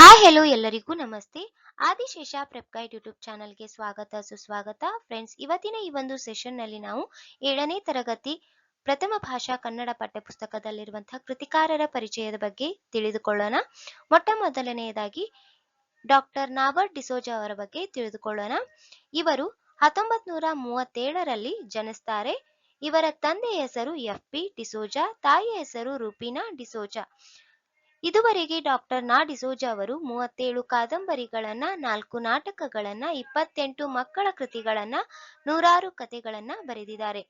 Hi hello ಎಲ್ಲರಿಗೂ ನಮಸ್ತೆ. Adishesha prep guide YouTube ಚಾನಲ್ಗೆ ಸ್ವಾಗತ, ಸುಸ್ವಾಗತ. ಫ್ರೆಂಡ್ಸ್, ಇವತ್ತಿನ ಈ ಒಂದು ಸೆಷನ್ನಲ್ಲಿ ನಾವು ಏಳನೇ ತರಗತಿ ಪ್ರಥಮ ಭಾಷಾ ಕನ್ನಡ ಪಠ್ಯಪುಸ್ತಕದಲ್ಲಿರುವಂತಹ ಕೃತಿಕಾರರ ಪರಿಚಯದ ಬಗ್ಗೆ ತಿಳಿದುಕೊಳ್ಳೋಣ. ಮೊಟ್ಟ ಮೊದಲನೆಯದಾಗಿ ಡಾಕ್ಟರ್ ನಾವರ್ ಡಿಸೋಜಾ ಅವರ ಬಗ್ಗೆ ತಿಳಿದುಕೊಳ್ಳೋಣ. ಇವರು ಹತ್ತೊಂಬತ್ ನೂರ ಮೂವತ್ತೇಳರಲ್ಲಿ ಜನಿಸ್ತಾರೆ. ಇವರ ತಂದೆಯ ಹೆಸರು ಎಫ್ ಪಿ ಡಿಸೋಜಾ, ತಾಯಿಯ ಹೆಸರು ರೂಪಿನಾ ಡಿಸೋಜಾ. ಇದುವರೆಗೆ ಡಾಕ್ಟರ್ ನಾ ಡಿಸೋಜಾ ಅವರು ಮೂವತ್ತೇಳು ಕಾದಂಬರಿಗಳನ್ನ, ನಾಲ್ಕು ನಾಟಕಗಳನ್ನ, ಇಪ್ಪತ್ತೆಂಟು ಮಕ್ಕಳ ಕೃತಿಗಳನ್ನ, ನೂರಾರು ಕಥೆಗಳನ್ನ ಬರೆದಿದ್ದಾರೆ.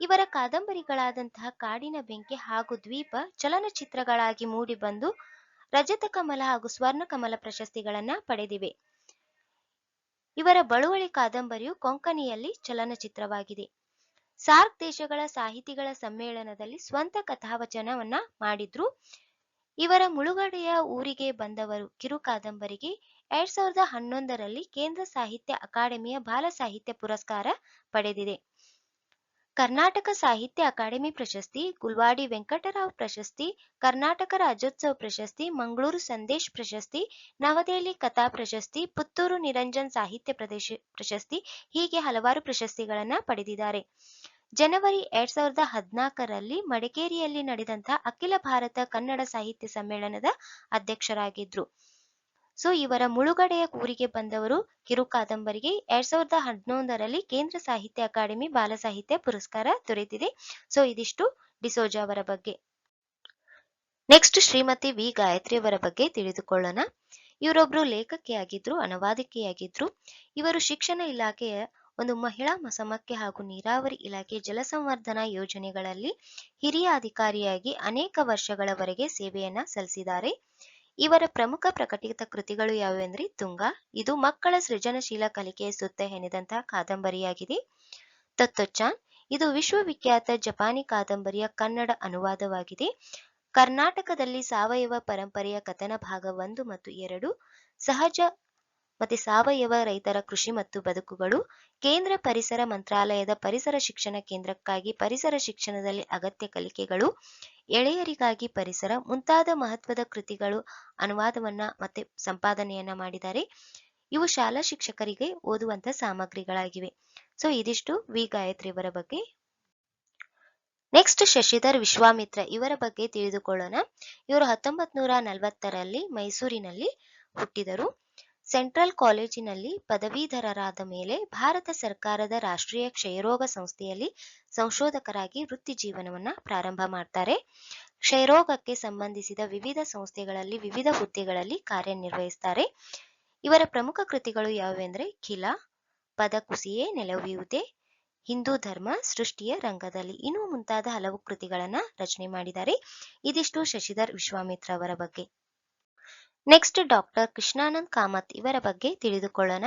ಇವರ ಕಾದಂಬರಿಗಳಾದಂತಹ ಕಾಡಿನ ಬೆಂಕಿ ಹಾಗೂ ದ್ವೀಪ ಚಲನಚಿತ್ರಗಳಾಗಿ ಮೂಡಿಬಂದು ರಜತ ಕಮಲ ಹಾಗೂ ಸ್ವರ್ಣ ಕಮಲ ಪ್ರಶಸ್ತಿಗಳನ್ನ ಪಡೆದಿವೆ. ಇವರ ಬಳುವಳಿ ಕಾದಂಬರಿಯು ಕೊಂಕಣಿಯಲ್ಲಿ ಚಲನಚಿತ್ರವಾಗಿದೆ. ಸಾರ್ಕ್ ದೇಶಗಳ ಸಾಹಿತಿಗಳ ಸಮ್ಮೇಳನದಲ್ಲಿ ಸ್ವಂತ ಕಥಾವಚನವನ್ನ ಮಾಡಿದ್ರು. ಇವರ ಮುಳುಗಡೆಯ ಊರಿಗೆ ಬಂದವರು ಕಿರು ಕಾದಂಬರಿಗೆ ಎರಡ್ ಸಾವಿರದ ಹನ್ನೊಂದರಲ್ಲಿ ಕೇಂದ್ರ ಸಾಹಿತ್ಯ ಅಕಾಡೆಮಿಯ ಬಾಲ ಸಾಹಿತ್ಯ ಪುರಸ್ಕಾರ ಪಡೆದಿದೆ. ಕರ್ನಾಟಕ ಸಾಹಿತ್ಯ ಅಕಾಡೆಮಿ ಪ್ರಶಸ್ತಿ, ಗುಲ್ವಾಡಿ ವೆಂಕಟರಾವ್ ಪ್ರಶಸ್ತಿ, ಕರ್ನಾಟಕ ರಾಜ್ಯೋತ್ಸವ ಪ್ರಶಸ್ತಿ, ಮಂಗಳೂರು ಸಂದೇಶ್ ಪ್ರಶಸ್ತಿ, ನವದೆಹಲಿ ಕಥಾ ಪ್ರಶಸ್ತಿ, ಪುತ್ತೂರು ನಿರಂಜನ್ ಸಾಹಿತ್ಯ ಪ್ರದೇಶ ಪ್ರಶಸ್ತಿ ಹೀಗೆ ಹಲವಾರು ಪ್ರಶಸ್ತಿಗಳನ್ನು ಪಡೆದಿದ್ದಾರೆ. ಜನವರಿ ಎರಡ್ ಸಾವಿರದ ಹದಿನಾಲ್ಕರಲ್ಲಿ ಮಡಿಕೇರಿಯಲ್ಲಿ ನಡೆದಂತಹ ಅಖಿಲ ಭಾರತ ಕನ್ನಡ ಸಾಹಿತ್ಯ ಸಮ್ಮೇಳನದ ಅಧ್ಯಕ್ಷರಾಗಿದ್ರು. ಸೊ, ಇವರ ಮುಳುಗಡೆಯ ಊರಿಗೆ ಬಂದವರು ಕಿರು ಕಾದಂಬರಿಗೆ ಎರಡ್ ಸಾವಿರದ ಹದಿನೊಂದರಲ್ಲಿ ಕೇಂದ್ರ ಸಾಹಿತ್ಯ ಅಕಾಡೆಮಿ ಬಾಲ ಸಾಹಿತ್ಯ ಪುರಸ್ಕಾರ ದೊರೆತಿದೆ. ಸೊ, ಇದಿಷ್ಟು ಡಿಸೋಜ ಅವರ ಬಗ್ಗೆ. Next Shrimati V. ಗಾಯತ್ರಿ ಅವರ ಬಗ್ಗೆ ತಿಳಿದುಕೊಳ್ಳೋಣ. ಇವರೊಬ್ರು ಲೇಖಕಿಯಾಗಿದ್ರು, ಅನುವಾದಕಿಯಾಗಿದ್ರು. ಇವರು ಶಿಕ್ಷಣ ಇಲಾಖೆಯ ಒಂದು ಮಹಿಳಾ ಮಸಮಕ್ಕೆ ಹಾಗೂ ನೀರಾವರಿ ಇಲಾಖೆ ಜಲಸಂವರ್ಧನಾ ಯೋಜನೆಗಳಲ್ಲಿ ಹಿರಿಯ ಅಧಿಕಾರಿಯಾಗಿ ಅನೇಕ ವರ್ಷಗಳವರೆಗೆ ಸೇವೆಯನ್ನ ಸಲ್ಲಿಸಿದ್ದಾರೆ. ಇವರ ಪ್ರಮುಖ ಪ್ರಕಟಿತ ಕೃತಿಗಳು ಯಾವುವೆಂದ್ರೆ ತುಂಗ, ಇದು ಮಕ್ಕಳ ಸೃಜನಶೀಲ ಕಲಿಕೆಯ ಸುತ್ತ ಹೆಣೆದಂತಹ ಕಾದಂಬರಿಯಾಗಿದೆ. ತತ್ತೊಚ್ಚಾನ್ ಇದು ವಿಶ್ವವಿಖ್ಯಾತ ಜಪಾನಿ ಕಾದಂಬರಿಯ ಕನ್ನಡ ಅನುವಾದವಾಗಿದೆ. ಕರ್ನಾಟಕದಲ್ಲಿ ಸಾವಯವ ಪರಂಪರೆಯ ಕಥನ ಭಾಗ ಒಂದು ಮತ್ತು ಎರಡು, ಸಹಜ ಮತ್ತೆ ಸಾವಯವ ರೈತರ ಕೃಷಿ ಮತ್ತು ಬದುಕುಗಳು, ಕೇಂದ್ರ ಪರಿಸರ ಮಂತ್ರಾಲಯದ ಪರಿಸರ ಶಿಕ್ಷಣ ಕೇಂದ್ರಕ್ಕಾಗಿ ಪರಿಸರ ಶಿಕ್ಷಣದಲ್ಲಿ ಅಗತ್ಯ ಕಲಿಕೆಗಳು, ಎಳೆಯರಿಗಾಗಿ ಪರಿಸರ, ಮುಂತಾದ ಮಹತ್ವದ ಕೃತಿಗಳು ಅನುವಾದವನ್ನ ಮತ್ತೆ ಸಂಪಾದನೆಯನ್ನ ಮಾಡಿದ್ದಾರೆ. ಇವು ಶಾಲಾ ಶಿಕ್ಷಕರಿಗೆ ಓದುವಂತ ಸಾಮಗ್ರಿಗಳಾಗಿವೆ. ಸೊ ಇದಿಷ್ಟು ವಿ ಗಾಯತ್ರಿ ಬಗ್ಗೆ. ನೆಕ್ಸ್ಟ್ ಶಶಿಧರ್ ವಿಶ್ವಾಮಿತ್ರ ಇವರ ಬಗ್ಗೆ ತಿಳಿದುಕೊಳ್ಳೋಣ. ಇವರು ಹತ್ತೊಂಬತ್ ನೂರ ನಲವತ್ತರಲ್ಲಿ ಮೈಸೂರಿನಲ್ಲಿ ಹುಟ್ಟಿದರು. ಸೆಂಟ್ರಲ್ ಕಾಲೇಜಿನಲ್ಲಿ ಪದವೀಧರರಾದ ಮೇಲೆ ಭಾರತ ಸರ್ಕಾರದ ರಾಷ್ಟ್ರೀಯ ಕ್ಷಯರೋಗ ಸಂಸ್ಥೆಯಲ್ಲಿ ಸಂಶೋಧಕರಾಗಿ ವೃತ್ತಿ ಜೀವನವನ್ನ ಪ್ರಾರಂಭ ಮಾಡ್ತಾರೆ. ಕ್ಷಯರೋಗಕ್ಕೆ ಸಂಬಂಧಿಸಿದ ವಿವಿಧ ಸಂಸ್ಥೆಗಳಲ್ಲಿ ವಿವಿಧ ಹುದ್ದೆಗಳಲ್ಲಿ ಕಾರ್ಯನಿರ್ವಹಿಸ್ತಾರೆ. ಇವರ ಪ್ರಮುಖ ಕೃತಿಗಳು ಯಾವುವೆಂದ್ರೆ ಖಿಲ, ಪದ ಕುಸಿಯೇ ನೆಲವಿಯುವುದೇ ಹಿಂದೂ ಧರ್ಮ, ಸೃಷ್ಟಿಯ ರಂಗದಲ್ಲಿ ಇನ್ನೂ ಮುಂತಾದ ಹಲವು ಕೃತಿಗಳನ್ನ ರಚನೆ ಮಾಡಿದ್ದಾರೆ. ಇದಿಷ್ಟು ಶಶಿಧರ್ ವಿಶ್ವಾಮಿತ್ರ ಅವರ ಬಗ್ಗೆ. ನೆಕ್ಸ್ಟ್ ಡಾಕ್ಟರ್ ಕೃಷ್ಣಾನಂದ್ ಕಾಮತ್ ಇವರ ಬಗ್ಗೆ ತಿಳಿದುಕೊಳ್ಳೋಣ.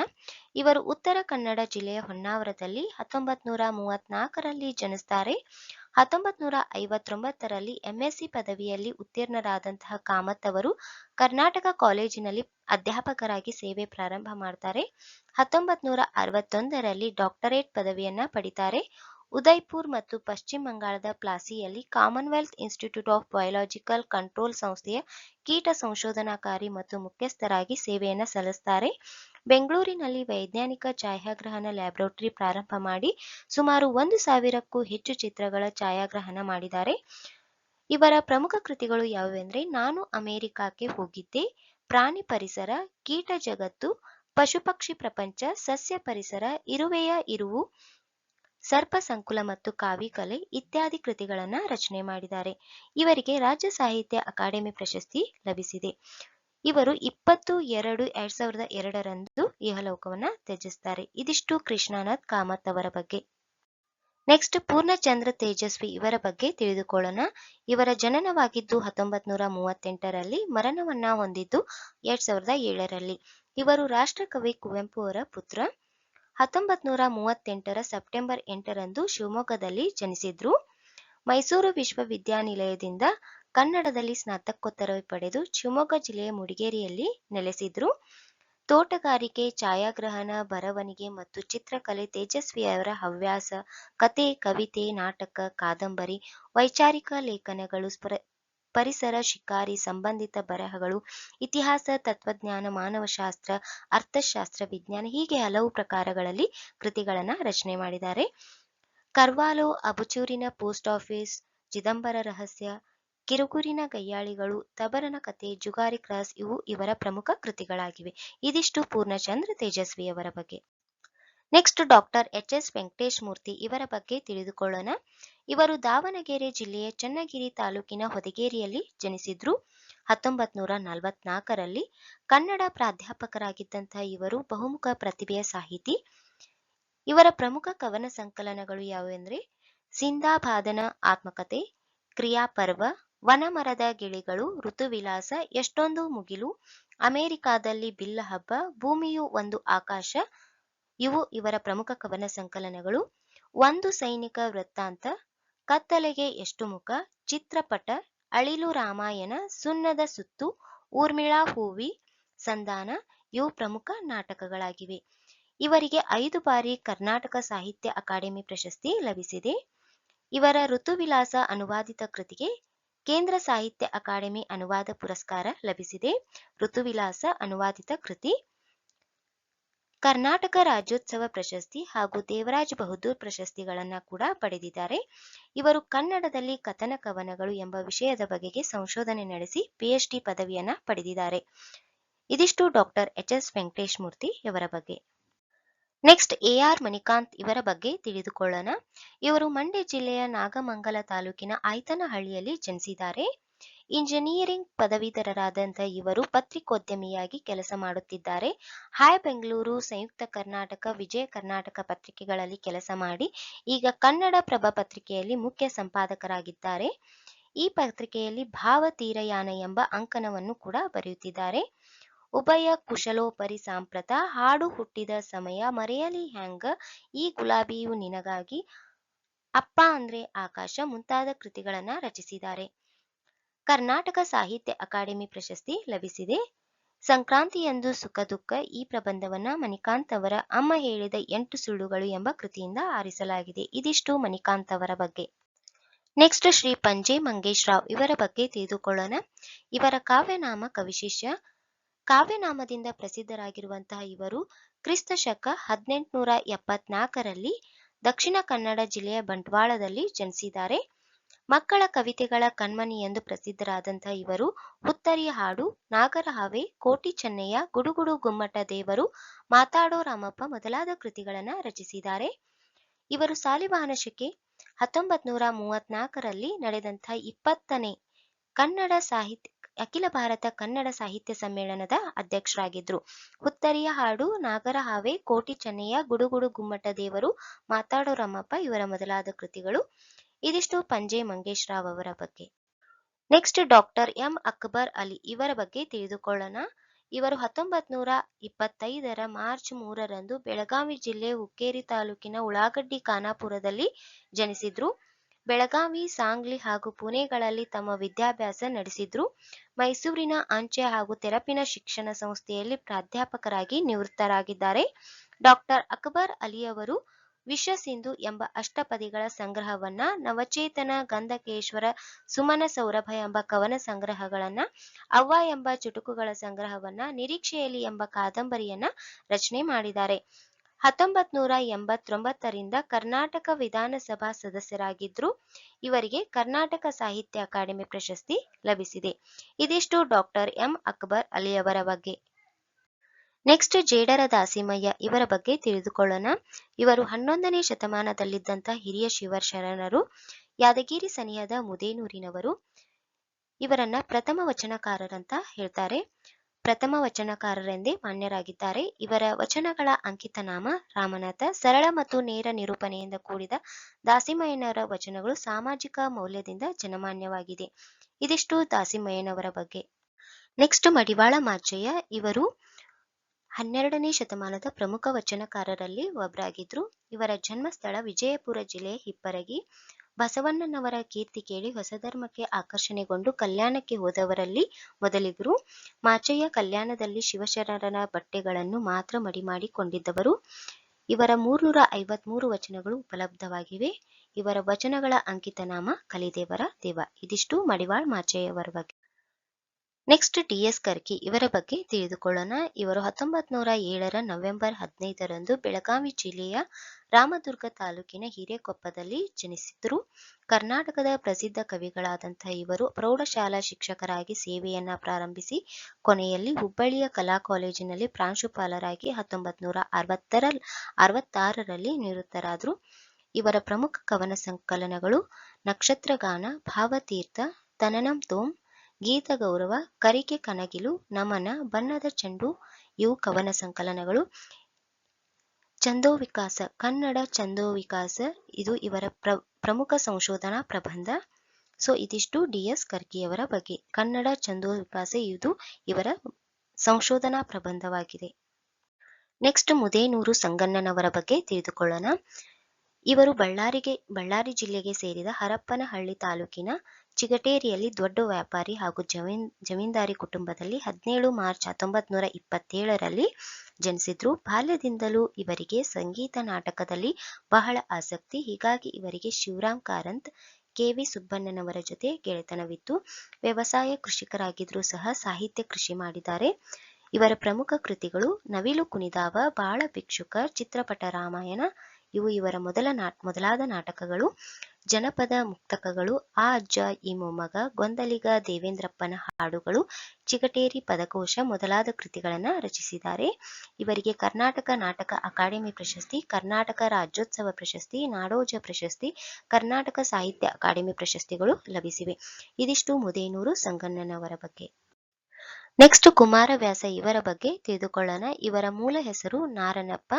ಇವರು ಉತ್ತರ ಕನ್ನಡ ಜಿಲ್ಲೆಯ ಹೊನ್ನಾವರದಲ್ಲಿ ಹತ್ತೊಂಬತ್ ನೂರ ಮೂವತ್ನಾಲ್ಕರಲ್ಲಿ ಜನಿಸ್ತಾರೆ. ಹತ್ತೊಂಬತ್ ನೂರ ಐವತ್ತೊಂಬತ್ತರಲ್ಲಿ ಎಂಎಸ್ಸಿ ಪದವಿಯಲ್ಲಿ ಉತ್ತೀರ್ಣರಾದಂತಹ ಕಾಮತ್ ಅವರು ಕರ್ನಾಟಕ ಕಾಲೇಜಿನಲ್ಲಿ ಅಧ್ಯಾಪಕರಾಗಿ ಸೇವೆ ಪ್ರಾರಂಭ ಮಾಡ್ತಾರೆ. ಹತ್ತೊಂಬತ್ ನೂರ ಅರವತ್ತೊಂದರಲ್ಲಿ ಡಾಕ್ಟರೇಟ್ ಪದವಿಯನ್ನ ಪಡಿತಾರೆ. ಉದಯ್ಪುರ್ ಮತ್ತು ಪಶ್ಚಿಮ ಬಂಗಾಳದ ಪ್ಲಾಸಿಯಲ್ಲಿ Commonwealth Institute of Biological Control ಸಂಸ್ಥೆಯ ಕೀಟ ಸಂಶೋಧನಾಕಾರಿ ಮತ್ತು ಮುಖ್ಯಸ್ಥರಾಗಿ ಸೇವೆಯನ್ನು ಸಲ್ಲಿಸ್ತಾರೆ. ಬೆಂಗಳೂರಿನಲ್ಲಿ ವೈಜ್ಞಾನಿಕ ಛಾಯಾಗ್ರಹಣ ಲ್ಯಾಬೊರೇಟರಿ ಪ್ರಾರಂಭ ಮಾಡಿ ಸುಮಾರು ಒಂದು ಸಾವಿರಕ್ಕೂ ಹೆಚ್ಚು ಚಿತ್ರಗಳ ಛಾಯಾಗ್ರಹಣ ಮಾಡಿದ್ದಾರೆ. ಇವರ ಪ್ರಮುಖ ಕೃತಿಗಳು ಯಾವುವೆಂದರೆ, ನಾನು ಅಮೆರಿಕಕ್ಕೆ ಹೋಗಿದ್ದೆ, ಪ್ರಾಣಿ ಪರಿಸರ, ಕೀಟ ಜಗತ್ತು, ಪಶುಪಕ್ಷಿ ಪ್ರಪಂಚ, ಸಸ್ಯ ಪರಿಸರ, ಇರುವೆಯ ಇರುವು ಸರ್ಪ ಸಂಕುಲ ಮತ್ತು ಕಾವಿಕಲೆ ಇತ್ಯಾದಿ ಕೃತಿಗಳನ್ನ ರಚನೆ ಮಾಡಿದ್ದಾರೆ. ಇವರಿಗೆ ರಾಜ್ಯ ಸಾಹಿತ್ಯ ಅಕಾಡೆಮಿ ಪ್ರಶಸ್ತಿ ಲಭಿಸಿದೆ. ಇವರು ಇಪ್ಪತ್ತು ಎರಡು ಎರಡ್ ಸಾವಿರದ ಎರಡರಂದು ಇಹಲೋಕವನ್ನ ತ್ಯಜಿಸ್ತಾರೆ. ಇದಿಷ್ಟು ಕೃಷ್ಣನಾಥ್ ಕಾಮತ್ ಅವರ ಬಗ್ಗೆ. ನೆಕ್ಸ್ಟ್ ಪೂರ್ಣಚಂದ್ರ ತೇಜಸ್ವಿ ಇವರ ಬಗ್ಗೆ ತಿಳಿದುಕೊಳ್ಳೋಣ. ಇವರ ಜನನವಾಗಿದ್ದು ಹತ್ತೊಂಬತ್ ನೂರ ಮೂವತ್ತೆಂಟರಲ್ಲಿ ಮರಣವನ್ನ ಹೊಂದಿದ್ದು ಎರಡ್ ಸಾವಿರದ ಏಳರಲ್ಲಿ. ಇವರು ರಾಷ್ಟ್ರಕವಿ ಕುವೆಂಪು ಅವರ ಪುತ್ರ. ಹತ್ತೊಂಬತ್ ನೂರ ಮೂವತ್ತೆಂಟರ ಸೆಪ್ಟೆಂಬರ್ ಎಂಟರಂದು ಶಿವಮೊಗ್ಗದಲ್ಲಿ ಜನಿಸಿದ್ರು. ಮೈಸೂರು ವಿಶ್ವವಿದ್ಯಾನಿಲಯದಿಂದ ಕನ್ನಡದಲ್ಲಿ ಸ್ನಾತಕೋತ್ತರ ಪಡೆದು ಶಿವಮೊಗ್ಗ ಜಿಲ್ಲೆಯ ಮುಡಿಗೇರಿಯಲ್ಲಿ ನೆಲೆಸಿದ್ರು. ತೋಟಗಾರಿಕೆ, ಛಾಯಾಗ್ರಹಣ, ಬರವಣಿಗೆ ಮತ್ತು ಚಿತ್ರಕಲೆ ತೇಜಸ್ವಿಯವರ ಹವ್ಯಾಸ, ಕತೆ, ಕವಿತೆ, ನಾಟಕ, ಕಾದಂಬರಿ, ವೈಚಾರಿಕ ಲೇಖನಗಳು ಪರಿಸರ ಶಿಕಾರಿ ಸಂಬಂಧಿತ ಬರಹಗಳು, ಇತಿಹಾಸ, ತತ್ವಜ್ಞಾನ, ಮಾನವಶಾಸ್ತ್ರ, ಅರ್ಥಶಾಸ್ತ್ರ, ವಿಜ್ಞಾನ ಹೀಗೆ ಹಲವು ಪ್ರಕಾರಗಳಲ್ಲಿ ಕೃತಿಗಳನ್ನ ರಚನೆ ಮಾಡಿದ್ದಾರೆ. ಕರ್ವಾಲೋ, ಅಬುಚೂರಿನ ಪೋಸ್ಟ್ ಆಫೀಸ್, ಚಿದಂಬರ ರಹಸ್ಯ, ಕಿರುಕುರಿನ ಗಯ್ಯಾಳಿಗಳು ತಬರನ ಕತೆ, ಜುಗಾರಿ ಕ್ರಾಸ್ ಇವು ಇವರ ಪ್ರಮುಖ ಕೃತಿಗಳಾಗಿವೆ. ಇದಿಷ್ಟು ಪೂರ್ಣಚಂದ್ರ ತೇಜಸ್ವಿಯವರ ಬಗ್ಗೆ. Next doctor H S Venkatesh Murthy ಇವರ ಬಗ್ಗೆ ತಿಳಿದುಕೊಳ್ಳೋಣ. ಇವರು ದಾವಣಗೆರೆ ಜಿಲ್ಲೆಯ ಚನ್ನಗಿರಿ ತಾಲೂಕಿನ ಹೊದಗೇರಿಯಲ್ಲಿ ಜನಿಸಿದ್ರು. ಹತ್ತೊಂಬತ್ ನೂರ ನಲವತ್ನಾಲ್ಕರಲ್ಲಿ ಕನ್ನಡ ಪ್ರಾಧ್ಯಾಪಕರಾಗಿದ್ದಂತಹ ಇವರು ಬಹುಮುಖ ಪ್ರತಿಭೆಯ ಸಾಹಿತಿ. ಇವರ ಪ್ರಮುಖ ಕವನ ಸಂಕಲನಗಳು ಯಾವೆಂದ್ರೆ ಸಿಂಧಾಬಾದನ ಆತ್ಮಕತೆ, ಕ್ರಿಯಾಪರ್ವ, ವನಮರದ ಗಿಳಿಗಳು, ಋತುವಿಲಾಸ, ಎಷ್ಟೊಂದು ಮುಗಿಲು, ಅಮೆರಿಕಾದಲ್ಲಿ ಬಿಲ್ಲ ಹಬ್ಬ ಭೂಮಿಯು ಒಂದು ಆಕಾಶ ಇವು ಇವರ ಪ್ರಮುಖ ಕವನ ಸಂಕಲನಗಳು. ಒಂದು ಸೈನಿಕ ವೃತ್ತಾಂತ, ಕತ್ತಲೆಗೆ ಎಷ್ಟು ಮುಖ ಚಿತ್ರಪಟ, ಅಳಿಲು ರಾಮಾಯಣ, ಸುಣ್ಣದ ಸುತ್ತು, ಊರ್ಮಿಳಾ ಹೂವಿ, ಸಂಧಾನ, ಇವು ಪ್ರಮುಖ ನಾಟಕಗಳಾಗಿವೆ. ಇವರಿಗೆ ಐದು ಬಾರಿ ಕರ್ನಾಟಕ ಸಾಹಿತ್ಯ ಅಕಾಡೆಮಿ ಪ್ರಶಸ್ತಿ ಲಭಿಸಿದೆ. ಇವರ ಋತುವಿಲಾಸ ಅನುವಾದಿತ ಕೃತಿಗೆ ಕೇಂದ್ರ ಸಾಹಿತ್ಯ ಅಕಾಡೆಮಿ ಅನುವಾದ ಪುರಸ್ಕಾರ ಲಭಿಸಿದೆ. ಋತುವಿಲಾಸ ಅನುವಾದಿತ ಕೃತಿ ಕರ್ನಾಟಕ ರಾಜ್ಯೋತ್ಸವ ಪ್ರಶಸ್ತಿ ಹಾಗೂ ದೇವರಾಜ್ ಬಹದ್ದೂರ್ ಪ್ರಶಸ್ತಿಗಳನ್ನು ಕೂಡ ಪಡೆದಿದ್ದಾರೆ. ಇವರು ಕನ್ನಡದಲ್ಲಿ ಕಥನ ಕವನಗಳು ಎಂಬ ವಿಷಯದ ಬಗೆಗೆ ಸಂಶೋಧನೆ ನಡೆಸಿ ಪಿಎಚ್ಡಿ ಪದವಿಯನ್ನ ಪಡೆದಿದ್ದಾರೆ. ಇದಿಷ್ಟು doctor H S Venkatesh Murthy ಇವರ ಬಗ್ಗೆ. ನೆಕ್ಸ್ಟ್ ಎ ಆರ್ ಮಣಿಕಾಂತ್ ಇವರ ಬಗ್ಗೆ ತಿಳಿದುಕೊಳ್ಳೋಣ. ಇವರು ಮಂಡ್ಯ ಜಿಲ್ಲೆಯ ನಾಗಮಂಗಲ ತಾಲೂಕಿನ ಆಯ್ತನಹಳ್ಳಿಯಲ್ಲಿ ಜನಿಸಿದ್ದಾರೆ. ಇಂಜಿನಿಯರಿಂಗ್ ಪದವೀಧರರಾದಂಥ ಇವರು ಪತ್ರಿಕೋದ್ಯಮಿಯಾಗಿ ಕೆಲಸ ಮಾಡುತ್ತಿದ್ದಾರೆ. ಹಾಯ್ ಬೆಂಗಳೂರು, ಸಂಯುಕ್ತ ಕರ್ನಾಟಕ, ವಿಜಯ ಕರ್ನಾಟಕ ಪತ್ರಿಕೆಗಳಲ್ಲಿ ಕೆಲಸ ಮಾಡಿ ಈಗ ಕನ್ನಡ ಪ್ರಭ ಪತ್ರಿಕೆಯಲ್ಲಿ ಮುಖ್ಯ ಸಂಪಾದಕರಾಗಿದ್ದಾರೆ. ಈ ಪತ್ರಿಕೆಯಲ್ಲಿ ಭಾವತೀರಯಾನ ಎಂಬ ಅಂಕನವನ್ನು ಕೂಡ ಬರೆಯುತ್ತಿದ್ದಾರೆ. ಉಭಯ ಕುಶಲೋಪರಿ ಸಾಂಪ್ರತ, ಹಾಡು ಹುಟ್ಟಿದ ಸಮಯ, ಮರೆಯಲಿ ಹ್ಯಾಂಗ, ಈ ಗುಲಾಬಿಯು ನಿನಗಾಗಿ, ಅಪ್ಪ ಅಂದ್ರೆ ಆಕಾಶ ಮುಂತಾದ ಕೃತಿಗಳನ್ನ ರಚಿಸಿದ್ದಾರೆ. ಕರ್ನಾಟಕ ಸಾಹಿತ್ಯ ಅಕಾಡೆಮಿ ಪ್ರಶಸ್ತಿ ಲಭಿಸಿದೆ. ಸಂಕ್ರಾಂತಿಯಂದು ಸುಖ ದುಃಖ ಈ ಪ್ರಬಂಧವನ್ನ ಮಣಿಕಾಂತ್ ಅವರ ಅಮ್ಮ ಹೇಳಿದ ಎಂಟು ಸುಳ್ಳುಗಳು ಎಂಬ ಕೃತಿಯಿಂದ ಆರಿಸಲಾಗಿದೆ. ಇದಿಷ್ಟು ಮಣಿಕಾಂತ್ ಅವರ ಬಗ್ಗೆ. ನೆಕ್ಸ್ಟ್ ಶ್ರೀ ಪಂಜೆ ಮಂಗೇಶ್ ರಾವ್ ಇವರ ಬಗ್ಗೆ ತಿಳಿದುಕೊಳ್ಳೋಣ. ಇವರ ಕಾವ್ಯನಾಮ ಕವಿಶಿಷ್ಯ. ಕಾವ್ಯನಾಮದಿಂದ ಪ್ರಸಿದ್ಧರಾಗಿರುವಂತಹ ಇವರು ಕ್ರಿಸ್ತ ಶಕ ಹದಿನೆಂಟುನೂರ ಎಪ್ಪತ್ನಾಲ್ಕರಲ್ಲಿ ದಕ್ಷಿಣ ಕನ್ನಡ ಜಿಲ್ಲೆಯ ಬಂಟ್ವಾಳದಲ್ಲಿ ಜನಿಸಿದ್ದಾರೆ. ಮಕ್ಕಳ ಕವಿತೆಗಳ ಕಣ್ಮಣಿ ಎಂದು ಪ್ರಸಿದ್ಧರಾದಂಥ ಇವರು ಹುತ್ತರಿಯ ಹಾಡು ನಾಗರಹಾವೆ ಕೋಟಿ ಚೆನ್ನಯ್ಯ ಗುಡುಗುಡು ಗುಮ್ಮಟ ದೇವರು, ಮಾತಾಡೋ ರಾಮಪ್ಪ ಮೊದಲಾದ ಕೃತಿಗಳನ್ನ ರಚಿಸಿದ್ದಾರೆ. ಇವರು ಸಾಲಿವಾಹನ ಶಕೆ ಹತ್ತೊಂಬತ್ ನೂರ ಮೂವತ್ನಾಲ್ಕರಲ್ಲಿ ನಡೆದಂಥ ಇಪ್ಪತ್ತನೇ ಕನ್ನಡ ಸಾಹಿತ್ಯ, ಅಖಿಲ ಭಾರತ ಕನ್ನಡ ಸಾಹಿತ್ಯ ಸಮ್ಮೇಳನದ ಅಧ್ಯಕ್ಷರಾಗಿದ್ರು. ಹುತ್ತರಿಯ ಹಾಡು ನಾಗರಹಾವೆ ಕೋಟಿ ಚೆನ್ನಯ್ಯ ಗುಡುಗುಡು ಗುಮ್ಮಟ ದೇವರು, ಮಾತಾಡೋ ರಾಮಪ್ಪ ಇವರ ಮೊದಲಾದ ಕೃತಿಗಳು. ಇದಿಷ್ಟು ಪಂಜೆ ಮಂಗೇಶ್ ರಾವ್ ಅವರ ಬಗ್ಗೆ. Next doctor M Akbar Ali ಇವರ ಬಗ್ಗೆ ತಿಳಿದುಕೊಳ್ಳೋಣ. ಇವರು ಹತ್ತೊಂಬತ್ ನೂರ ಇಪ್ಪತ್ತೈದರ ಮಾರ್ಚ್ ಮೂರರಂದು ಬೆಳಗಾವಿ ಜಿಲ್ಲೆ ಹುಕ್ಕೇರಿ ತಾಲೂಕಿನ ಉಳ್ಳಾಗಡ್ಡಿ ಖಾನಾಪುರದಲ್ಲಿ ಜನಿಸಿದ್ರು. ಬೆಳಗಾವಿ, ಸಾಂಗ್ಲಿ ಹಾಗೂ ಪುಣೆಗಳಲ್ಲಿ ತಮ್ಮ ವಿದ್ಯಾಭ್ಯಾಸ ನಡೆಸಿದ್ರು. ಮೈಸೂರಿನ ಅಂಚೆ ಹಾಗೂ ತೆರಪಿನ ಶಿಕ್ಷಣ ಸಂಸ್ಥೆಯಲ್ಲಿ ಪ್ರಾಧ್ಯಾಪಕರಾಗಿ ನಿವೃತ್ತರಾಗಿದ್ದಾರೆ. ಡಾಕ್ಟರ್ ಅಕ್ಬರ್ ಅಲಿಯವರು ವಿಶ್ವಸಿಂಧು ಎಂಬ ಅಷ್ಟಪದಿಗಳ ಸಂಗ್ರಹವನ್ನ ನವಚೇತನ ಗಂಧಕೇಶ್ವರ ಸುಮನ ಸೌರಭ ಎಂಬ ಕವನ ಸಂಗ್ರಹಗಳನ್ನ, ಅವ್ವ ಎಂಬ ಚುಟುಕುಗಳ ಸಂಗ್ರಹವನ್ನ ನಿರೀಕ್ಷೆಯಲ್ಲಿ ಎಂಬ ಕಾದಂಬರಿಯನ್ನ ರಚನೆ ಮಾಡಿದ್ದಾರೆ. ಹತ್ತೊಂಬತ್ ನೂರ ಎಂಬತ್ತೊಂಬತ್ತರಿಂದ ಕರ್ನಾಟಕ ವಿಧಾನಸಭಾ ಸದಸ್ಯರಾಗಿದ್ರು ಇವರಿಗೆ ಕರ್ನಾಟಕ ಸಾಹಿತ್ಯ ಅಕಾಡೆಮಿ ಪ್ರಶಸ್ತಿ ಲಭಿಸಿದೆ. ಇದಿಷ್ಟು ಡಾಕ್ಟರ್ ಎಂ ಅಕ್ಬರ್ ಅಲಿಯವರ ಬಗ್ಗೆ. ನೆಕ್ಸ್ಟ್ ಜೇಡರ ದಾಸಿಮಯ್ಯ ಇವರ ಬಗ್ಗೆ ತಿಳಿದುಕೊಳ್ಳೋಣ. ಇವರು ಹನ್ನೊಂದನೇ ಶತಮಾನದಲ್ಲಿದ್ದಂಥ ಹಿರಿಯ ಶಿವಶರಣರು. ಯಾದಗಿರಿ ಸನಿಯಾದ ಮುದೇನೂರಿನವರು. ಇವರನ್ನ ಪ್ರಥಮ ವಚನಕಾರರಂತ ಹೇಳ್ತಾರೆ. ಪ್ರಥಮ ವಚನಕಾರರೆಂದೇ ಮಾನ್ಯರಾಗಿದ್ದಾರೆ. ಇವರ ವಚನಗಳ ಅಂಕಿತ ನಾಮ ರಾಮನಾಥ. ಸರಳ ಮತ್ತು ನೇರ ನಿರೂಪಣೆಯಿಂದ ಕೂಡಿದ ದಾಸಿಮಯ್ಯನವರ ವಚನಗಳು ಸಾಮಾಜಿಕ ಮೌಲ್ಯದಿಂದ ಜನಮಾನ್ಯವಾಗಿದೆ. ಇದಿಷ್ಟು ದಾಸಿಮಯ್ಯನವರ ಬಗ್ಗೆ. ನೆಕ್ಸ್ಟ್ ಮಡಿವಾಳ ಮಾಚಯ್ಯ. ಇವರು ಹನ್ನೆರಡನೇ ಶತಮಾನದ ಪ್ರಮುಖ ವಚನಕಾರರಲ್ಲಿ ಒಬ್ಬರಾಗಿದ್ರು ಇವರ ಜನ್ಮಸ್ಥಳ ವಿಜಯಪುರ ಜಿಲ್ಲೆಯ ಹಿಪ್ಪರಗಿ. ಬಸವಣ್ಣನವರ ಕೀರ್ತಿ ಕೇಳಿ ಹೊಸಧರ್ಮಕ್ಕೆ ಆಕರ್ಷಣೆಗೊಂಡು ಕಲ್ಯಾಣಕ್ಕೆ ಹೋದವರಲ್ಲಿ ಮೊದಲಿಗರು ಮಾಚಯ್ಯ ಕಲ್ಯಾಣದಲ್ಲಿ ಶಿವಶರಣರ ಬಟ್ಟೆಗಳನ್ನು ಮಾತ್ರ ಮಡಿ ಮಾಡಿಕೊಂಡಿದ್ದವರು. ಇವರ ಮೂರ್ನೂರ ಐವತ್ಮೂರು ವಚನಗಳು ಉಪಲಬ್ಧವಾಗಿವೆ. ಇವರ ವಚನಗಳ ಅಂಕಿತನಾಮ ಕಲಿದೇವರ ದೇವ. ಇದಿಷ್ಟು ಮಡಿವಾಳ್ ಮಾಚಯ್ಯವರ ಬಗ್ಗೆ. ನೆಕ್ಸ್ಟ್ ಡಿ ಎಸ್ ಕರ್ಕಿ ಇವರ ಬಗ್ಗೆ ತಿಳಿದುಕೊಳ್ಳೋಣ. ಇವರು ಹತ್ತೊಂಬತ್ ನೂರ ಏಳರ ನವೆಂಬರ್ ಹದಿನೈದರಂದು ಬೆಳಗಾವಿ ಜಿಲ್ಲೆಯ ರಾಮದುರ್ಗ ತಾಲೂಕಿನ ಹಿರೇಕೊಪ್ಪದಲ್ಲಿ ಜನಿಸಿದ್ರು. ಕರ್ನಾಟಕದ ಪ್ರಸಿದ್ಧ ಕವಿಗಳಾದಂತಹ ಇವರು ಪ್ರೌಢಶಾಲಾ ಶಿಕ್ಷಕರಾಗಿ ಸೇವೆಯನ್ನ ಪ್ರಾರಂಭಿಸಿ, ಕೊನೆಯಲ್ಲಿ ಹುಬ್ಬಳ್ಳಿಯ ಕಲಾ ಕಾಲೇಜಿನಲ್ಲಿ ಪ್ರಾಂಶುಪಾಲರಾಗಿ ಹತ್ತೊಂಬತ್ ನೂರ ಅರವತ್ತರ, ಅರವತ್ತಾರರಲ್ಲಿ ನಿವೃತ್ತರಾದರು. ಇವರ ಪ್ರಮುಖ ಕವನ ಸಂಕಲನಗಳು ನಕ್ಷತ್ರಗಾನ, ಭಾವತೀರ್ಥ, ತನನಂ ತೋಂ ಗೀತ ಗೌರವ ಕರಿಕೆ ಕನಗಿಲು ನಮನ, ಬಣ್ಣದ ಚೆಂಡು, ಇವು ಕವನ ಸಂಕಲನಗಳು. ಚಂದೋವಿಕಾಸ, ಕನ್ನಡ ಚಂದೋ ವಿಕಾಸ ಇದು ಇವರ ಪ್ರ, ಪ್ರಮುಖ ಸಂಶೋಧನಾ ಪ್ರಬಂಧ. ಸೊ, ಇದಿಷ್ಟು ಡಿ ಎಸ್ ಕರ್ಕಿಯವರ ಬಗ್ಗೆ. ಕನ್ನಡ ಚಂದೋವಿಕಾಸ ಇದು ಇವರ ಸಂಶೋಧನಾ ಪ್ರಬಂಧವಾಗಿದೆ. ನೆಕ್ಸ್ಟ್ ಮುದೇನೂರು ಸಂಗಣ್ಣನವರ ಬಗ್ಗೆ ತಿಳಿದುಕೊಳ್ಳೋಣ. ಇವರು ಬಳ್ಳಾರಿಗೆ, ಬಳ್ಳಾರಿ ಜಿಲ್ಲೆಗೆ ಸೇರಿದ ಹರಪ್ಪನಹಳ್ಳಿ ತಾಲೂಕಿನ ಚಿಗಟೇರಿಯಲ್ಲಿ ದೊಡ್ಡ ವ್ಯಾಪಾರಿ ಹಾಗೂ ಜಮೀನ್, ಜಮೀನ್ದಾರಿ ಕುಟುಂಬದಲ್ಲಿ ಹದಿನೇಳು ಮಾರ್ಚ್ ಹತ್ತೊಂಬತ್ ನೂರ ಇಪ್ಪತ್ತೇಳರಲ್ಲಿ ಜನಿಸಿದ್ರು. ಬಾಲ್ಯದಿಂದಲೂ ಇವರಿಗೆ ಸಂಗೀತ ನಾಟಕದಲ್ಲಿ ಬಹಳ ಆಸಕ್ತಿ. ಹೀಗಾಗಿ ಇವರಿಗೆ ಶಿವರಾಮ್ ಕಾರಂತ್, ಕೆ ವಿ ಸುಬ್ಬಣ್ಣನವರ ಜೊತೆ ಗೆಳೆತನವಿತ್ತು. ವ್ಯವಸಾಯ ಕೃಷಿಕರಾಗಿದ್ರೂ ಸಹ ಸಾಹಿತ್ಯ ಕೃಷಿ ಮಾಡಿದ್ದಾರೆ. ಇವರ ಪ್ರಮುಖ ಕೃತಿಗಳು ನವಿಲು ಕುಣಿದಾವ, ಬಾಳ ಭಿಕ್ಷುಕ, ಚಿತ್ರಪಟ ರಾಮಾಯಣ ಇವು ಇವರ ಮೊದಲ ನಾಟ್, ಮೊದಲಾದ ನಾಟಕಗಳು. ಜನಪದ ಮುಕ್ತಕಗಳು. ಆ ಅಜ್ಜ, ಈ ಮೊಮ್ಮಗ, ಗೊಂದಲಿಗ, ದೇವೇಂದ್ರಪ್ಪನ ಹಾಡುಗಳು. ಚಿಗಟೇರಿ ಪದಕೋಶ ಮೊದಲಾದ ಕೃತಿಗಳನ್ನ ರಚಿಸಿದ್ದಾರೆ. ಇವರಿಗೆ ಕರ್ನಾಟಕ ನಾಟಕ ಅಕಾಡೆಮಿ ಪ್ರಶಸ್ತಿ, ಕರ್ನಾಟಕ ರಾಜ್ಯೋತ್ಸವ ಪ್ರಶಸ್ತಿ, ನಾಡೋಜ ಪ್ರಶಸ್ತಿ, ಕರ್ನಾಟಕ ಸಾಹಿತ್ಯ ಅಕಾಡೆಮಿ ಪ್ರಶಸ್ತಿಗಳು ಲಭಿಸಿವೆ. ಇದಿಷ್ಟು ಮುದೇನೂರು ಸಂಗಣ್ಣನವರ ಬಗ್ಗೆ. ನೆಕ್ಸ್ಟ್ ಕುಮಾರವ್ಯಾಸ ಇವರ ಬಗ್ಗೆ ತಿಳಿದುಕೊಳ್ಳೋಣ. ಇವರ ಮೂಲ ಹೆಸರು ನಾರನಪ್ಪ.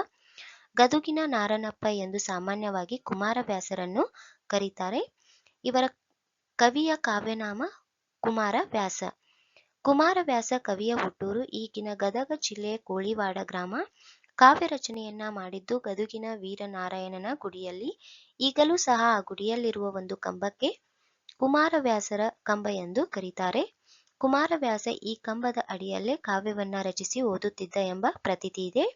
ಗದುಗಿನ ನಾರನಪ್ಪ ಎಂದು ಸಾಮಾನ್ಯವಾಗಿ ಕುಮಾರವ್ಯಾಸರನ್ನು ಕರೀತಾರೆ. ಇವರ ಕವಿಯ ಕಾವ್ಯನಾಮ ಕುಮಾರವ್ಯಾಸ ಕುಮಾರವ್ಯಾಸ ಕವಿಯ ಹುಟ್ಟೂರು, ಈಗಿನ ಗದಗ ಜಿಲ್ಲೆಯ ಕೋಳಿವಾಡ ಗ್ರಾಮ. ಕಾವ್ಯ ರಚನೆಯನ್ನ ಮಾಡಿದ್ದು ಗದುಗಿನ ವೀರನಾರಾಯಣನ ಗುಡಿಯಲ್ಲಿ. ಈಗಲೂ ಸಹ ಆ ಗುಡಿಯಲ್ಲಿರುವ ಒಂದು ಕಂಬಕ್ಕೆ ಕುಮಾರವ್ಯಾಸರ ಕಂಬ ಎಂದು ಕರೀತಾರೆ. ಕುಮಾರವ್ಯಾಸ ಈ ಕಂಬದ ಅಡಿಯಲ್ಲೇ ಕಾವ್ಯವನ್ನ ರಚಿಸಿ ಓದುತ್ತಿದ್ದ ಎಂಬ ಪ್ರತೀತಿ ಇದೆ.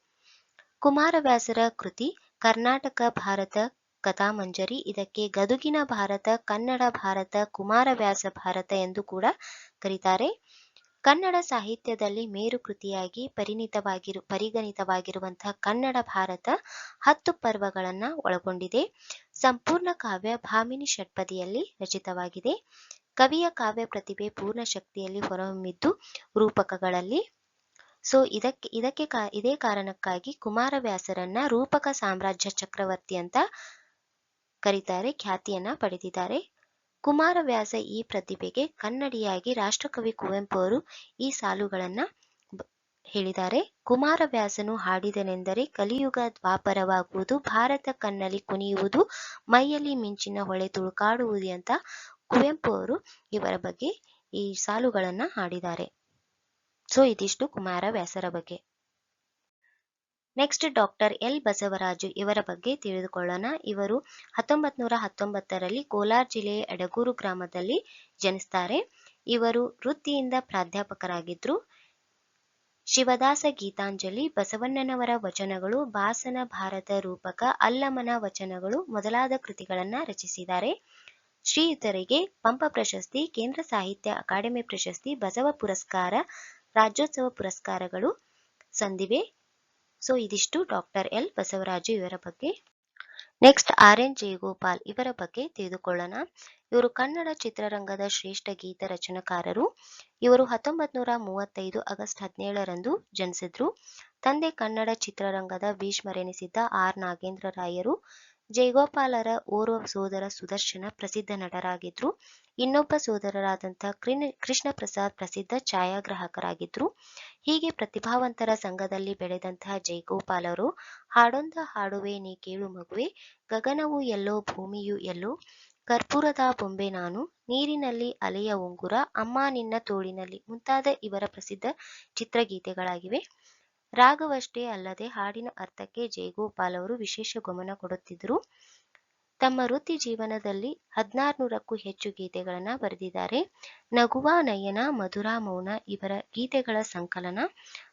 ಕುಮಾರವ್ಯಾಸರ ಕೃತಿ ಕರ್ನಾಟಕ ಭಾರತ ಕಥಾಮಂಜರಿ. ಇದಕ್ಕೆ ಗದುಗಿನ ಭಾರತ, ಕನ್ನಡ ಭಾರತ, ಕುಮಾರವ್ಯಾಸ ಭಾರತ ಎಂದು ಕೂಡ ಕರೀತಾರೆ. ಕನ್ನಡ ಸಾಹಿತ್ಯದಲ್ಲಿ ಮೇರು ಕೃತಿಯಾಗಿ ಪರಿಣಿತವಾಗಿರು ಪರಿಗಣಿತವಾಗಿರುವಂತಹ ಕನ್ನಡ ಭಾರತ ಹತ್ತು ಪರ್ವಗಳನ್ನ ಒಳಗೊಂಡಿದೆ. ಸಂಪೂರ್ಣ ಕಾವ್ಯ ಭಾಮಿನಿ ಷಟ್ಪದಿಯಲ್ಲಿ ರಚಿತವಾಗಿದೆ. ಕವಿಯ ಕಾವ್ಯ ಪ್ರತಿಭೆ ಪೂರ್ಣ ಶಕ್ತಿಯಲ್ಲಿ ಹೊರಹೊಮ್ಮಿದ್ದು ರೂಪಕಗಳಲ್ಲಿ ಸೊ ಇದಕ್ಕೆ ಇದಕ್ಕೆ ಇದೇ ಕಾರಣಕ್ಕಾಗಿ ಕುಮಾರವ್ಯಾಸರನ್ನ ರೂಪಕ ಸಾಮ್ರಾಜ್ಯ ಚಕ್ರವರ್ತಿ ಅಂತ ಕರೀತಾರೆ, ಖ್ಯಾತಿಯನ್ನ ಪಡೆದಿದ್ದಾರೆ. ಕುಮಾರವ್ಯಾಸ ಈ ಪ್ರತಿಭೆಗೆ ಕನ್ನಡಿಯಾಗಿ ರಾಷ್ಟ್ರಕವಿ ಕುವೆಂಪು ಅವರು ಈ ಸಾಲುಗಳನ್ನ ಹೇಳಿದ್ದಾರೆ. ಕುಮಾರವ್ಯಾಸನು ಹಾಡಿದನೆಂದರೆ ಕಲಿಯುಗ ದ್ವಾಪರವಾಗುವುದು, ಭಾರತ ಕಣ್ಣಲ್ಲಿ ಕುಣಿಯುವುದು, ಮೈಯಲ್ಲಿ ಮಿಂಚಿನ ಹೊಳೆ ತುಳುಕಾಡುವುದು ಅಂತ ಕುವೆಂಪು ಅವರು ಇವರ ಬಗ್ಗೆ ಈ ಸಾಲುಗಳನ್ನ ಹಾಡಿದ್ದಾರೆ. ಸೊ ಇದಿಷ್ಟು ಕುಮಾರ ವ್ಯಾಸರ ಬಗ್ಗೆ ನೆಕ್ಸ್ಟ್ ಡಾಕ್ಟರ್ ಎಲ್ ಬಸವರಾಜು ಇವರ ಬಗ್ಗೆ ತಿಳಿದುಕೊಳ್ಳೋಣ. ಇವರು ಹತ್ತೊಂಬತ್ ನೂರ ಹತ್ತೊಂಬತ್ತರಲ್ಲಿ ಕೋಲಾರ ಜಿಲ್ಲೆಯ ಎಡಗೂರು ಗ್ರಾಮದಲ್ಲಿ ಜನಿಸ್ತಾರೆ. ಇವರು ವೃತ್ತಿಯಿಂದ ಪ್ರಾಧ್ಯಾಪಕರಾಗಿದ್ರು. ಶಿವದಾಸ ಗೀತಾಂಜಲಿ, ಬಸವಣ್ಣನವರ ವಚನಗಳು ಬಾಸನ ಭಾರತ ರೂಪಕ, ಅಲ್ಲಮನ ವಚನಗಳು ಮೊದಲಾದ ಕೃತಿಗಳನ್ನ ರಚಿಸಿದ್ದಾರೆ. ಶ್ರೀಯುತರಿಗೆ ಪಂಪ ಪ್ರಶಸ್ತಿ, ಕೇಂದ್ರ ಸಾಹಿತ್ಯ ಅಕಾಡೆಮಿ ಪ್ರಶಸ್ತಿ, ಬಸವ ಪುರಸ್ಕಾರ ರಾಜ್ಯೋತ್ಸವ ಪುರಸ್ಕಾರಗಳು, ಸಂದಿವೆ. ಸೊ, ಇದಿಷ್ಟು ಡಾಕ್ಟರ್ ಎಲ್ ಬಸವರಾಜು ಇವರ ಬಗ್ಗೆ. ನೆಕ್ಸ್ಟ್ ಆರ್ ಎನ್ ಜಯಗೋಪಾಲ್ ಇವರ ಬಗ್ಗೆ ತಿಳಿದುಕೊಳ್ಳೋಣ. ಇವರು ಕನ್ನಡ ಚಿತ್ರರಂಗದ ಶ್ರೇಷ್ಠ ಗೀತ ರಚನಕಾರರು. ಇವರು ಹತ್ತೊಂಬತ್ ನೂರ ಮೂವತ್ತೈದು ಆಗಸ್ಟ್ ಹದಿನೇಳರಂದು ಜನಿಸಿದ್ರು. ತಂದೆ ಕನ್ನಡ ಚಿತ್ರರಂಗದ ಭೀಷ್ಮರೆನಿಸಿದ್ದ ಆರ್ ನಾಗೇಂದ್ರ ರಾಯರು. ಜಯಗೋಪಾಲರ ಓರ್ವ ಸೋದರ ಸುದರ್ಶನ ಪ್ರಸಿದ್ಧ ನಟರಾಗಿದ್ರು. ಇನ್ನೊಬ್ಬ ಸೋದರರಾದಂತಹ ಕೃಷ್ಣ ಪ್ರಸಾದ್ ಪ್ರಸಿದ್ಧ ಛಾಯಾಗ್ರಾಹಕರಾಗಿದ್ರು. ಹೀಗೆ ಪ್ರತಿಭಾವಂತರ ಸಂಘದಲ್ಲಿ ಬೆಳೆದಂತಹ ಜೈಗೋಪಾಲರು, ಹಾಡೊಂದ ಹಾಡುವೆ ನೀ ಕೇಳು ಮಗುವೆ, ಗಗನವು ಎಲ್ಲೋ ಭೂಮಿಯು ಎಲ್ಲೋ, ಕರ್ಪೂರದ ಬೊಂಬೆ ನಾನು, ನೀರಿನಲ್ಲಿ ಅಲೆಯ ಉಂಗುರ, ಅಮ್ಮ ನಿನ್ನ ತೋಳಿನಲ್ಲಿ ಮುಂತಾದ ಇವರ ಪ್ರಸಿದ್ಧ ಚಿತ್ರಗೀತೆಗಳಾಗಿವೆ. ರಾಗವಷ್ಟೇ ಅಲ್ಲದೆ ಹಾಡಿನ ಅರ್ಥಕ್ಕೆ ಜಯಗೋಪಾಲ್ ಅವರು ವಿಶೇಷ ಗಮನ ಕೊಡುತ್ತಿದ್ದರು. ತಮ್ಮ ವೃತ್ತಿ ಜೀವನದಲ್ಲಿ ಹದಿನಾರುನೂರಕ್ಕೂ ಹೆಚ್ಚು ಗೀತೆಗಳನ್ನ ಬರೆದಿದ್ದಾರೆ. ನಗುವ ನಯನ, ಮಧುರ ಮೌನ ಇವರ ಗೀತೆಗಳ ಸಂಕಲನ,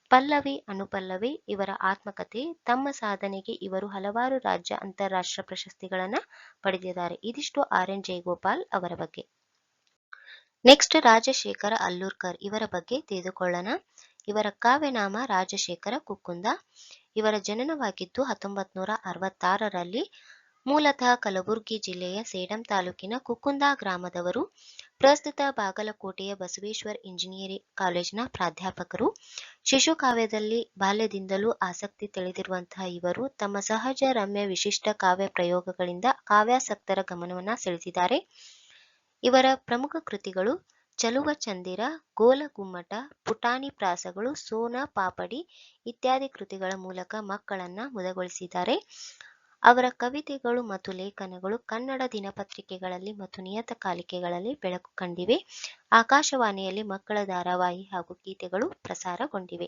ಪಲ್ಲವಿ, ಅನುಪಲ್ಲವಿ ಇವರ ಆತ್ಮಕಥೆ, ತಮ್ಮ ಸಾಧನೆಗೆ ಇವರು ಹಲವಾರು ರಾಜ್ಯ ಅಂತಾರಾಷ್ಟ್ರ ಪ್ರಶಸ್ತಿಗಳನ್ನ ಪಡೆದಿದ್ದಾರೆ. ಇದಿಷ್ಟು ಆರ್ ಎನ್ ಜಯಗೋಪಾಲ್ ಅವರ ಬಗ್ಗೆ. ನೆಕ್ಸ್ಟ್ ರಾಜಶೇಖರ ಅಲ್ಲೂರ್ಕರ್ ಇವರ ಬಗ್ಗೆ ತಿಳಿದುಕೊಳ್ಳೋಣ. ಇವರ ಕಾವ್ಯನಾಮ ರಾಜಶೇಖರ ಕುಕ್ಕುಂದ. ಇವರ ಜನನವಾಗಿದ್ದು ಹತ್ತೊಂಬತ್ ನೂರ ಅರವತ್ತಾರರಲ್ಲಿ ಮೂಲತಃ ಕಲಬುರಗಿ ಜಿಲ್ಲೆಯ ಸೇಡಂ ತಾಲೂಕಿನ ಕುಕ್ಕುಂದ ಗ್ರಾಮದವರು, ಪ್ರಸ್ತುತ ಬಾಗಲಕೋಟೆಯ ಬಸವೇಶ್ವರ್ ಇಂಜಿನಿಯರಿಂಗ್ ಕಾಲೇಜಿನ ಪ್ರಾಧ್ಯಾಪಕರು. ಶಿಶು ಕಾವ್ಯದಲ್ಲಿ ಬಾಲ್ಯದಿಂದಲೂ ಆಸಕ್ತಿ ತಿಳಿದಿರುವಂತಹ ಇವರು ತಮ್ಮ ಸಹಜ ರಮ್ಯ ವಿಶಿಷ್ಟ ಕಾವ್ಯ ಪ್ರಯೋಗಗಳಿಂದ ಕಾವ್ಯಾಸಕ್ತರ ಗಮನವನ್ನ ಸೆಳೆದಿದ್ದಾರೆ ಇವರ ಪ್ರಮುಖ ಕೃತಿಗಳು ಚಲುವ ಚಂದಿರ, ಗೋಲ ಗುಮ್ಮಟ, ಪುಟಾಣಿ ಪ್ರಾಸಗಳು, ಸೋನ ಪಾಪಡಿ ಇತ್ಯಾದಿ ಕೃತಿಗಳ ಮೂಲಕ ಮಕ್ಕಳನ್ನ ಮುದಗೊಳಿಸಿದ್ದಾರೆ. ಅವರ ಕವಿತೆಗಳು ಮತ್ತು ಲೇಖನಗಳು ಕನ್ನಡ ದಿನಪತ್ರಿಕೆಗಳಲ್ಲಿ ಮತ್ತು ನಿಯತಕಾಲಿಕೆಗಳಲ್ಲಿ ಬೆಳಕು ಕಂಡಿವೆ. ಆಕಾಶವಾಣಿಯಲ್ಲಿ ಮಕ್ಕಳ ಧಾರಾವಾಹಿ ಹಾಗೂ ಗೀತೆಗಳು ಪ್ರಸಾರಗೊಂಡಿವೆ.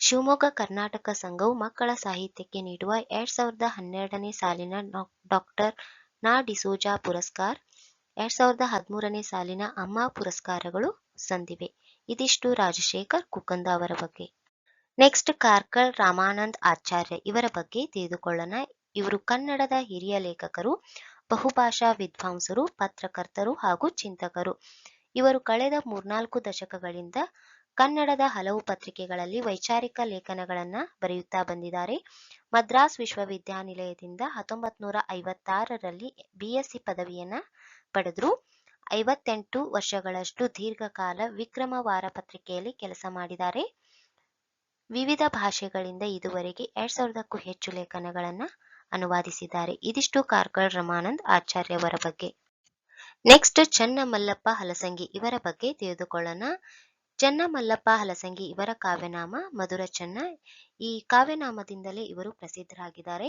ಶಿವಮೊಗ್ಗ ಕರ್ನಾಟಕ ಸಂಘವು ಮಕ್ಕಳ ಸಾಹಿತ್ಯಕ್ಕೆ ನೀಡುವ ಎರಡ್ ಸಾವಿರದ ಹನ್ನೆರಡನೇ ಸಾಲಿನ ಡಾಕ್ಟರ್ ನಾ ಡಿಸೋಜಾ ಪುರಸ್ಕಾರ್ ಎರಡ್ ಸಾವಿರದ ಹದಿಮೂರನೇ ಸಾಲಿನ ಅಮ್ಮ ಪುರಸ್ಕಾರಗಳು ಸಂದಿವೆ. ಇದಿಷ್ಟು ರಾಜಶೇಖರ್ ಕುಕಂದ ಅವರ ಬಗ್ಗೆ. ನೆಕ್ಸ್ಟ್ ಕಾರ್ಕಳ್ ರಾಮಾನಂದ್ ಆಚಾರ್ಯ ಇವರ ಬಗ್ಗೆ ತಿಳಿದುಕೊಳ್ಳೋಣ. ಇವರು ಕನ್ನಡದ ಹಿರಿಯ ಲೇಖಕರು, ಬಹುಭಾಷಾ ವಿದ್ವಾಂಸರು, ಪತ್ರಕರ್ತರು ಹಾಗೂ ಚಿಂತಕರು. ಇವರು ಕಳೆದ ಮೂರ್ನಾಲ್ಕು ದಶಕಗಳಿಂದ ಕನ್ನಡದ ಹಲವು ಪತ್ರಿಕೆಗಳಲ್ಲಿ ವೈಚಾರಿಕ ಲೇಖನಗಳನ್ನ ಬರೆಯುತ್ತಾ ಬಂದಿದ್ದಾರೆ. ಮದ್ರಾಸ್ ವಿಶ್ವವಿದ್ಯಾನಿಲಯದಿಂದ ಹತ್ತೊಂಬತ್ ನೂರ ಐವತ್ತಾರರಲ್ಲಿ ಬಿಎಸ್ಸಿ ಪದವಿಯನ್ನ ಪಡೆದ್ರು. ಐವತ್ತೆಂಟು ವರ್ಷಗಳಷ್ಟು ದೀರ್ಘಕಾಲ ವಿಕ್ರಮ ವಾರ ಪತ್ರಿಕೆಯಲ್ಲಿ ಕೆಲಸ ಮಾಡಿದ್ದಾರೆ. ವಿವಿಧ ಭಾಷೆಗಳಿಂದ ಇದುವರೆಗೆ ಎರಡ್ ಸಾವಿರದಕ್ಕೂ ಹೆಚ್ಚು ಲೇಖನಗಳನ್ನ ಅನುವಾದಿಸಿದ್ದಾರೆ. ಇದಿಷ್ಟು ಕಾರ್ಕಳ್ ರಮಾನಂದ್ ಆಚಾರ್ಯವರ ಬಗ್ಗೆ. ನೆಕ್ಸ್ಟ್ ಚನ್ನಮಲ್ಲಪ್ಪ ಹಲಸಂಗಿ ಇವರ ಬಗ್ಗೆ ತಿಳಿದುಕೊಳ್ಳೋಣ. ಚನ್ನಮಲ್ಲಪ್ಪ ಹಲಸಂಗಿ ಇವರ ಕಾವ್ಯನಾಮ ಮಧುರ ಚನ್ನ ಈ ಕಾವ್ಯನಾಮದಿಂದಲೇ ಇವರು ಪ್ರಸಿದ್ಧರಾಗಿದ್ದಾರೆ.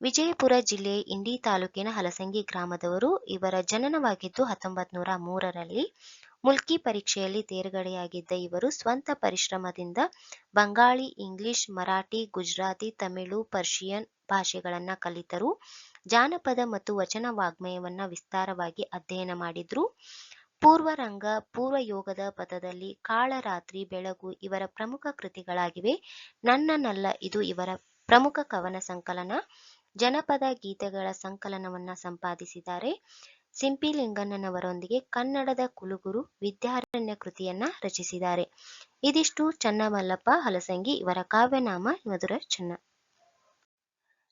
ವಿಜಯಪುರ ಜಿಲ್ಲೆ ಇಂಡಿ ತಾಲೂಕಿನ ಹಲಸಂಗಿ ಗ್ರಾಮದವರು ಇವರ ಜನನವಾಗಿದ್ದು ಹತ್ತೊಂಬತ್ ನೂರ ಮೂರರಲ್ಲಿ ಮುಲ್ಕಿ ಪರೀಕ್ಷೆಯಲ್ಲಿ ತೇರ್ಗಡೆಯಾಗಿದ್ದ ಇವರು ಸ್ವಂತ ಪರಿಶ್ರಮದಿಂದ ಬಂಗಾಳಿ, ಇಂಗ್ಲಿಷ್, ಮರಾಠಿ, ಗುಜರಾತಿ, ತಮಿಳು, ಪರ್ಷಿಯನ್ ಭಾಷೆಗಳನ್ನು ಕಲಿತರು. ಜಾನಪದ ಮತ್ತು ವಚನ ವಾಗ್ಮಯವನ್ನು ವಿಸ್ತಾರವಾಗಿ ಅಧ್ಯಯನ ಮಾಡಿದ್ರು. ಪೂರ್ವರಂಗ, ಪೂರ್ವಯೋಗದ ಪದದಲ್ಲಿ ಕಾಳರಾತ್ರಿ, ಬೆಳಗು ಇವರ ಪ್ರಮುಖ ಕೃತಿಗಳಾಗಿವೆ. ನನ್ನ ನಲ್ಲ ಇದು ಇವರ ಪ್ರಮುಖ ಕವನ ಸಂಕಲನ. ಜನಪದ ಗೀತೆಗಳ ಸಂಕಲನವನ್ನ ಸಂಪಾದಿಸಿದ್ದಾರೆ. ಸಿಂಪಿಲಿಂಗಣ್ಣನವರೊಂದಿಗೆ ಕನ್ನಡದ ಕುಲುಗುರು ವಿದ್ಯಾರಣ್ಯ ಕೃತಿಯನ್ನ ರಚಿಸಿದ್ದಾರೆ. ಇದಿಷ್ಟು ಚನ್ನಮಲ್ಲಪ್ಪ ಹಲಸಂಗಿ ಇವರ ಕಾವ್ಯನಾಮ ಮಧುರ ಚೆನ್ನ.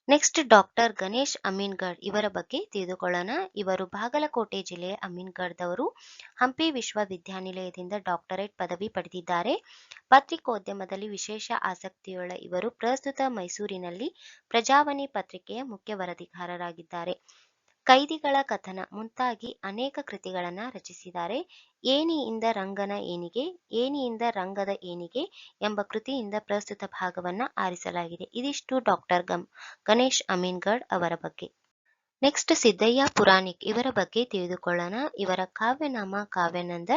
ನೆಕ್ಸ್ಟ್ ಡಾಕ್ಟರ್ ಗಣೇಶ್ ಅಮೀನ್ಗಢ್ ಇವರ ಬಗ್ಗೆ ತಿಳಿದುಕೊಳ್ಳೋಣ. ಇವರು ಬಾಗಲಕೋಟೆ ಜಿಲ್ಲೆಯ ಅಮೀನ್ಗಢದವರು. ಹಂಪಿ ವಿಶ್ವವಿದ್ಯಾನಿಲಯದಿಂದ ಡಾಕ್ಟರೇಟ್ ಪದವಿ ಪಡೆದಿದ್ದಾರೆ. ಪತ್ರಿಕೋದ್ಯಮದಲ್ಲಿ ವಿಶೇಷ ಆಸಕ್ತಿಯುಳ್ಳ ಇವರು ಪ್ರಸ್ತುತ ಮೈಸೂರಿನಲ್ಲಿ ಪ್ರಜಾವಾಣಿ ಪತ್ರಿಕೆಯ ಮುಖ್ಯ ವರದಿಗಾರರಾಗಿದ್ದಾರೆ. ಕೈದಿಗಳ ಕಥನ ಮುಂತಾಗಿ ಅನೇಕ ಕೃತಿಗಳನ್ನ ರಚಿಸಿದ್ದಾರೆ. ಏನಿಯಿಂದ ರಂಗನ ಏನಿಗೆ, ಏನಿಯಿಂದ ರಂಗದ ಏನಿಗೆ ಎಂಬ ಕೃತಿಯಿಂದ ಪ್ರಸ್ತುತ ಭಾಗವನ್ನ ಆರಿಸಲಾಗಿದೆ. ಇದಿಷ್ಟು ಡಾಕ್ಟರ್ ಗಮ್ ಗಣೇಶ್ ಅಮೀನ್ಗಢ್ ಅವರ ಬಗ್ಗೆ. ನೆಕ್ಸ್ಟ್ ಸಿದ್ದಯ್ಯ ಪುರಾಣಿಕ್ ಇವರ ಬಗ್ಗೆ ತಿಳಿದುಕೊಳ್ಳೋಣ. ಇವರ ಕಾವ್ಯನಾಮ ಕಾವ್ಯಾನಂದ.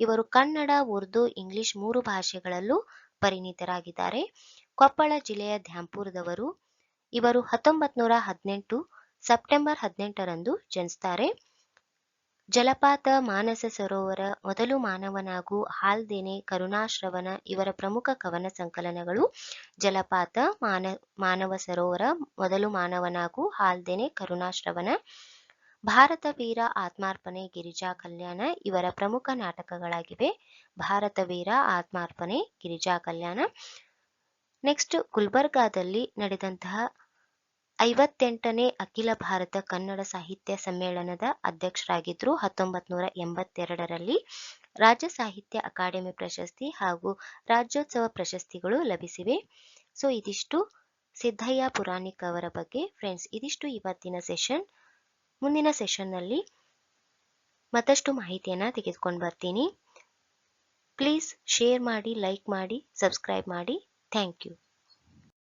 ಇವರು ಕನ್ನಡ, ಉರ್ದು, ಇಂಗ್ಲಿಷ್ ಮೂರು ಭಾಷೆಗಳಲ್ಲೂ ಪರಿಣಿತರಾಗಿದ್ದಾರೆ. ಕೊಪ್ಪಳ ಜಿಲ್ಲೆಯ ಧ್ಯಾಂಪುರದವರು. ಇವರು ಹತ್ತೊಂಬತ್ ನೂರ ಹದಿನೆಂಟು ಸೆಪ್ಟೆಂಬರ್ ಹದಿನೆಂಟರಂದು ಜನಿಸ್ತಾರೆ. ಜಲಪಾತ ಮಾನಸ ಸರೋವರ ಮೊದಲು ಮಾನವನಾಗು ಹಾಲ್ದೇನೆ ಕರುಣಾಶ್ರವಣ ಇವರ ಪ್ರಮುಖ ಕವನ ಸಂಕಲನಗಳು. ಜಲಪಾತ ಮಾನ, ಮಾನವ ಸರೋವರ ಮೊದಲು ಮಾನವನಾಗು ಹಾಲ್ದೇನೆ ಕರುಣಾಶ್ರವಣ ಭಾರತ ವೀರ ಆತ್ಮಾರ್ಪಣೆ ಗಿರಿಜಾ ಕಲ್ಯಾಣ ಇವರ ಪ್ರಮುಖ ನಾಟಕಗಳಾಗಿವೆ. ಭಾರತ ವೀರ ಆತ್ಮಾರ್ಪಣೆ ಗಿರಿಜಾ ಕಲ್ಯಾಣ. ನೆಕ್ಸ್ಟ್ ಗುಲ್ಬರ್ಗಾದಲ್ಲಿ ನಡೆದಂತಹ ಐವತ್ತೆಂಟನೇ ಅಖಿಲ ಭಾರತ ಕನ್ನಡ ಸಾಹಿತ್ಯ ಸಮ್ಮೇಳನದ ಅಧ್ಯಕ್ಷರಾಗಿದ್ದರು ಹತ್ತೊಂಬತ್ ನೂರ ಎಂಬತ್ತೆರಡರಲ್ಲಿ. ರಾಜ್ಯ ಸಾಹಿತ್ಯ ಅಕಾಡೆಮಿ ಪ್ರಶಸ್ತಿ ಹಾಗೂ ರಾಜ್ಯೋತ್ಸವ ಪ್ರಶಸ್ತಿಗಳು ಲಭಿಸಿವೆ. ಸೊ, ಇದಿಷ್ಟು. ಸಿದ್ದಯ್ಯ ಪುರಾಣಿಕ್ ಅವರ ಬಗ್ಗೆ ಫ್ರೆಂಡ್ಸ್, ಇದಿಷ್ಟು ಇವತ್ತಿನ ಸೆಷನ್. ಮುಂದಿನ ಸೆಷನ್ನಲ್ಲಿ ಮತ್ತಷ್ಟು ಮಾಹಿತಿಯನ್ನ ತೆಗೆದುಕೊಂಡು ಬರ್ತೀನಿ. ಪ್ಲೀಸ್ ಶೇರ್ ಮಾಡಿ, ಲೈಕ್ ಮಾಡಿ, ಸಬ್ಸ್ಕ್ರೈಬ್ ಮಾಡಿ. Thank you.